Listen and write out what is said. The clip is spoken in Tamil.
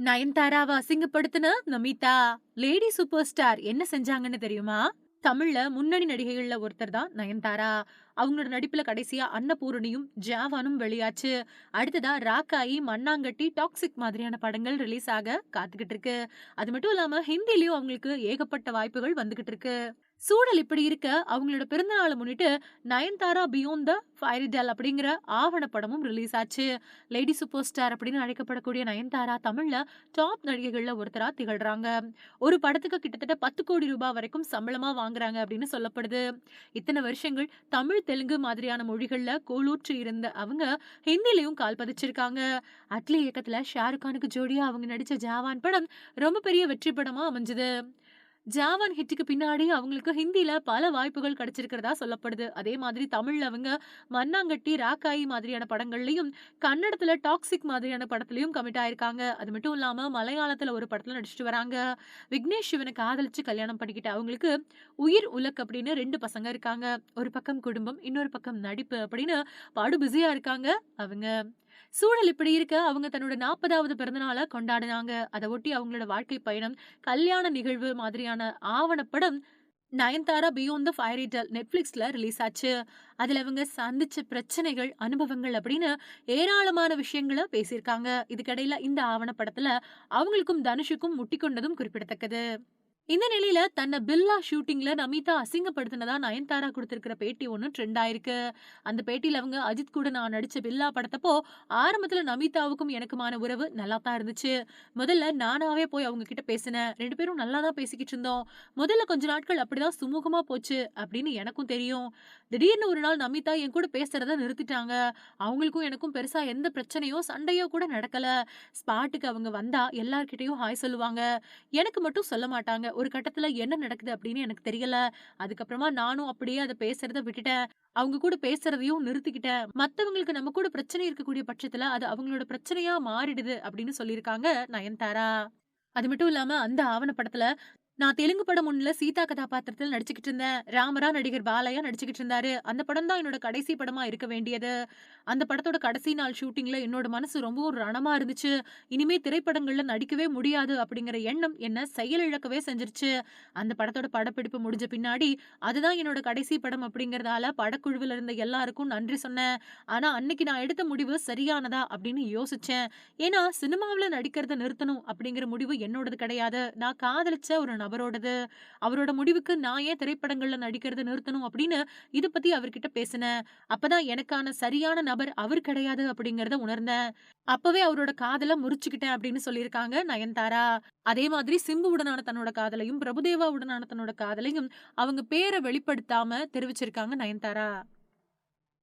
நயன்தாராவை அசிங்கப்படுத்தின நமிதா லேடி சூப்பர் ஸ்டார் என்ன செஞ்சாங்கன்னு தெரியுமா? தமிழ்ல முன்னணி நடிகைகள்ல ஒருத்தர் தான் நயன்தாரா. அவங்களோட நடிப்புல கடைசியா அன்னபூரணியும் ஜாவானும் வெளியாச்சு. அடுத்ததா ராக்காயி மண்ணாங்கட்டி டாக்ஸிக் மாதிரியான படங்கள் ரிலீஸ் ஆக காத்துக்கிட்டு இருக்கு. அது மட்டும் இல்லாம ஹிந்திலயும் அவங்களுக்கு ஏகப்பட்ட வாய்ப்புகள் வந்துகிட்டு இருக்கு. சூழல் இப்படி இருக்க அவங்களோட பிறந்த நாளை முன்னிட்டு Nayanthara beyond the fairy tale அப்படிங்கிற ஆவணப்படமும் ரிலீஸ் ஆச்சு. லேடி சூப்பர் ஸ்டார் அப்படின்னு அழைக்கப்படக்கூடிய நயன்தாரா தமிழ்ல டாப் நடிகைகள்ல ஒருத்தரா திகழ்றாங்க. ஒரு படத்துக்கு கிட்டத்தட்ட பத்து கோடி ரூபாய் வரைக்கும் சம்பளமா வாங்குறாங்க அப்படின்னு சொல்லப்படுது. இத்தனை வருஷங்கள் தமிழ் தெலுங்கு மாதிரியான மொழிகள்ல கோலூற்று இருந்த அவங்க ஹிந்திலையும் கால் பதிச்சிருக்காங்க. அட்லி இயக்கத்துல ஷாருக்கானுக்கு ஜோடியா அவங்க நடிச்ச ஜாவான் படம் ரொம்ப பெரிய வெற்றி படமா அமைஞ்சது. ஜாவான் ஹிட்டுக்கு பின்னாடி அவங்களுக்கு ஹிந்தியில பல வாய்ப்புகள் கிடைச்சிருக்கிறதா சொல்லப்படுது. அதே மாதிரி தமிழ்ல அவங்க மண்ணாங்கட்டி ராக்காயி மாதிரியான படங்கள்லயும் கன்னடத்துல டாக்ஸிக் மாதிரியான படத்துலயும் கமிட் ஆயிருக்காங்க. அது மட்டும் இல்லாம மலையாளத்துல ஒரு படத்துல நடிச்சிட்டு வராங்க. விக்னேஷ் சிவனை காதலிச்சு கல்யாணம் பண்ணிக்கிட்ட அவங்களுக்கு உயிர் உலக் அப்படின்னு ரெண்டு பசங்க இருக்காங்க. ஒரு பக்கம் குடும்பம் இன்னொரு பக்கம் நடிப்பு அப்படின்னு பாடு பிஸியா இருக்காங்க அவங்க. சூழல் இப்படி இருக்க அவங்க தன்னோட நாற்பதாவது பிறந்தநாளை கொண்டாடினாங்க. அதை ஒட்டி அவங்களோட வாழ்க்கை பயணம் கல்யாண நிகழ்வு மாதிரியான ஆவணப்படம் Nayanthara beyond the fairy tale நெட்ஃப்ளிக்ஸில் ரிலீஸ் ஆச்சு. அதுல அவங்க சந்திச்ச பிரச்சனைகள் அனுபவங்கள் அப்படின்னு ஏராளமான விஷயங்களை பேசியிருக்காங்க. இதுக்கிடையில இந்த ஆவணப்படத்துல அவங்களுக்கும் தனுஷுக்கும் முட்டிக்கொண்டதும் குறிப்பிடத்தக்கது. இந்த நிலையில தன்னை பில்லா ஷூட்டிங்ல நமிதா அசிங்கப்படுத்தினதா நயன்தாரா கொடுத்திருக்கிற பேட்டி ஒன்று ட்ரெண்ட் ஆயிருக்கு. அந்த பேட்டியில அவங்க அஜித் கூட நான் நடிச்ச பில்லா படத்தப்போ ஆரம்பத்துல நமிதாவுக்கும் எனக்குமான உறவு நல்லா தான் இருந்துச்சு. முதல்ல நானாவே போய் அவங்க கிட்ட பேசினேன். ரெண்டு பேரும் நல்லா தான் பேசிக்கிட்டு இருந்தோம். முதல்ல கொஞ்ச நாட்கள் அப்படிதான் சுமூகமா போச்சு அப்படின்னு எனக்கும் தெரியும். திடீர்னு ஒரு நாள் நமிதா என் கூட பேசுறத நிறுத்திட்டாங்க. அவங்களுக்கும் எனக்கும் பெருசா எந்த பிரச்சனையோ சண்டையோ கூட நடக்கல. ஸ்பாட்டுக்கு அவங்க வந்தா எல்லார்கிட்டையும் ஹாய் சொல்லுவாங்க. எனக்கு மட்டும் சொல்ல மாட்டாங்க. ஒரு கட்டத்துல என்ன நடக்குது அப்படின்னு எனக்கு தெரியல. அதுக்கப்புறமா நானும் அப்படியே அதை பேசுறத விட்டுட்டேன். அவங்க கூட பேசுறதையும் நிறுத்திக்கிட்டேன். மத்தவங்களுக்கு நம்ம கூட பிரச்சனை இருக்கக்கூடிய பட்சத்துல அது அவங்களோட பிரச்சனையா மாறிடுது அப்படின்னு சொல்லியிருக்காங்க நயன்தாரா. அது மட்டும் இல்லாம அந்த ஆவண படத்துல நான் தெலுங்கு படம் ஒண்ணுல சீதா கதாபாத்திரத்தில் நடிச்சுக்கிட்டு இருந்தேன். ராமரா நடிகர் பாலையா நடிச்சுக்கிட்டு இருந்தாரு. அந்த படம் தான் என்னோட கடைசி படமா இருக்க வேண்டியது. அந்த படத்தோட கடைசி நாள் ஷூட்டிங்ல என்னோட மனசு ஒரு ரணமா இருந்துச்சு. இனிமே திரைப்படங்கள்ல நடிக்கவே முடியாது அப்படிங்கிற எண்ணம் என்ன செயலிழக்கவே செஞ்சிருச்சு. அந்த படத்தோட படப்பிடிப்பு முடிஞ்ச பின்னாடி அதுதான் என்னோட கடைசி படம் அப்படிங்கறதால படக்குழுவில் இருந்த எல்லாருக்கும் நன்றி சொன்னேன். ஆனா அன்னைக்கு நான் எடுத்த முடிவு சரியானதா அப்படின்னு யோசிச்சேன். ஏன்னா சினிமாவில் நடிக்கிறத நிறுத்தணும் அப்படிங்கிற முடிவு என்னோடது கிடையாது. நான் காதலிச்ச ஒரு அவரோடது அவரோட முடிவுக்கு நான் ஏன் திரைப்படங்கள்ல நடிக்கிறத நிறுத்தணும் அப்படின்னு இத பத்தி அவர்கிட்ட பேசினேன். அப்பதான் எனக்கான சரியான நபர் அவர் கிடையாது அப்படிங்கறத உணர்ந்தேன். அப்பவே அவரோட காதல முறிச்சுக்கிட்டேன் அப்படின்னு சொல்லியிருக்காங்க நயன்தாரா. அதே மாதிரி சிம்பு உடனான தன்னோட காதலையும் பிரபுதேவா உடனான தன்னோட காதலையும் அவங்க பேரை வெளிப்படுத்தாம தெரிவிச்சிருக்காங்க நயன்தாரா.